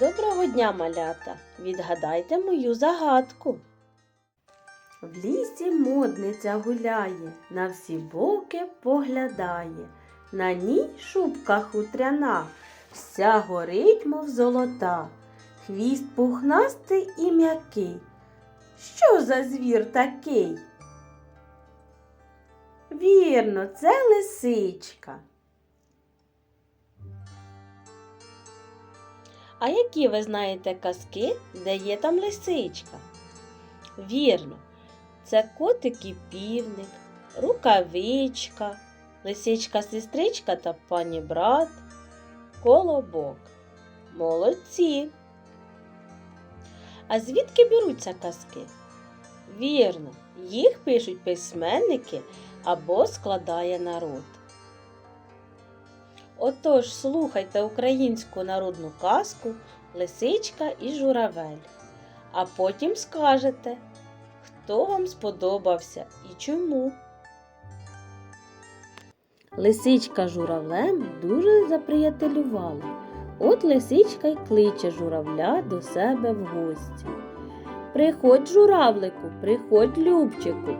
Доброго дня, малята! Відгадайте мою загадку. В лісі модниця гуляє, на всі боки поглядає. На ній шубка хутряна, вся горить, мов золота. Хвіст пухнастий і м'який. Що за звір такий? Вірно, це лисичка. А які ви знаєте казки, де є там лисичка? Вірно, це котик і півник, рукавичка, лисичка-сестричка та пані брат, колобок. Молодці. А звідки беруться казки? Вірно, їх пишуть письменники або складає народ. Отож, слухайте українську народну казку Лисичка і журавель, а потім скажете, хто вам сподобався і чому. Лисичка журавлем дуже заприятелювали. От лисичка й кличе журавля до себе в гості. Приходь, журавлику, приходь, любчику.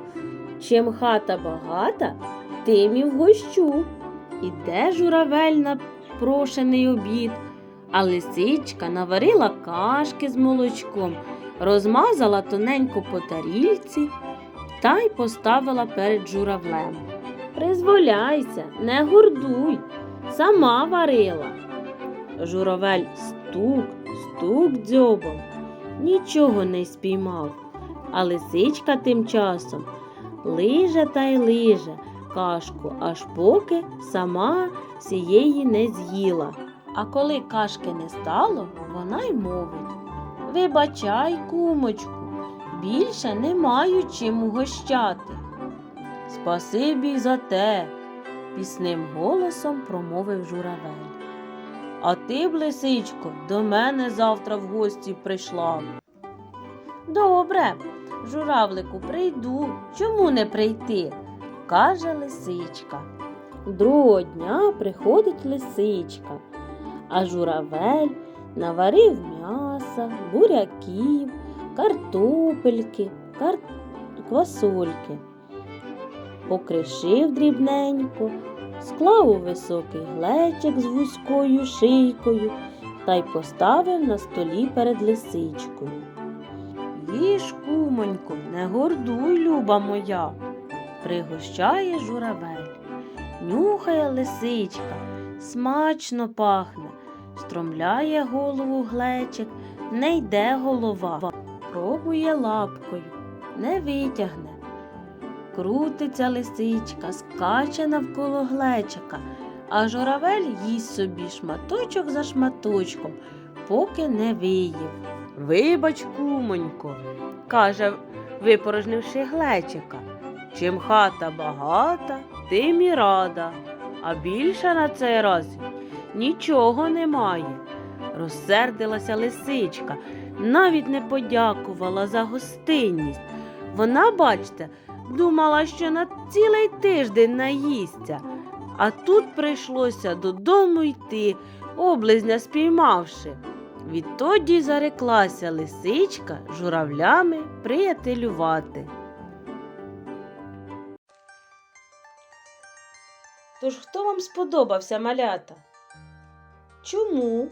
Чим хата багата, тим і вгощу. Іде журавель на прошений обід, а лисичка наварила кашки з молочком, розмазала тоненько по тарільці та й поставила перед журавлем. Призволяйся, не гордуй, сама варила. Журавель стук, стук дзьобом, нічого не спіймав, а лисичка тим часом лиже та й лиже кашку, аж поки сама всієї не з'їла. А коли кашки не стало, вона й мовить Вибачай, кумочку, більше не маю чим угощати. Спасибі за те, пісним голосом промовив журавель. А ти б, лисичко, до мене завтра в гості прийшла. Добре, журавлику, прийду. Чому не прийти? Каже лисичка. Другого дня приходить лисичка, а журавель наварив м'яса, буряків, картопельки, кар... квасольки. Покришив дрібненько, склав у високий глечик з вузькою шийкою та й поставив на столі перед лисичкою. Їж, кумонько, не гордуй, люба моя, пригощає журавель. Нюхає лисичка, смачно пахне, стромляє голову глечик, не йде голова, пробує лапкою, не витягне. Крутиться лисичка, скаче навколо глечика, а журавель їсть собі шматочок за шматочком, поки не виїв. Вибач, кумонько, каже, випорожнивши глечика. Чим хата багата, тим і рада, а більше на цей раз нічого немає. Розсердилася лисичка, навіть не подякувала за гостинність. Вона, бачте, думала, що на цілий тиждень наїсться, а тут прийшлося додому йти, облизня спіймавши. Відтоді зареклася лисичка журавлями приятелювати. Тож хто вам сподобався малята? Чому?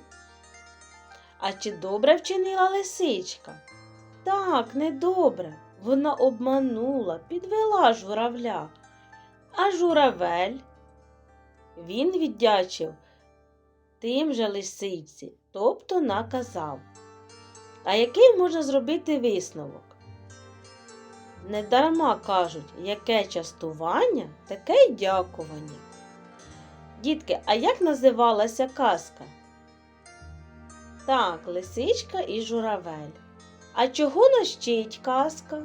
А чи добре вчинила лисичка? Так, недобре. Вона обманула, підвела журавля. А журавель він віддячив тим же лисиці, тобто наказав. А який можна зробити висновок? Недарма кажуть, яке частування, таке й дякування. Дітки, а як називалася казка? Так, лисичка і журавель. А чого нащить казка?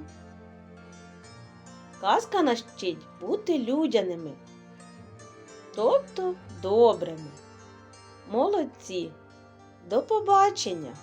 Казка нащить бути людяними, тобто добрими. Молодці. До побачення!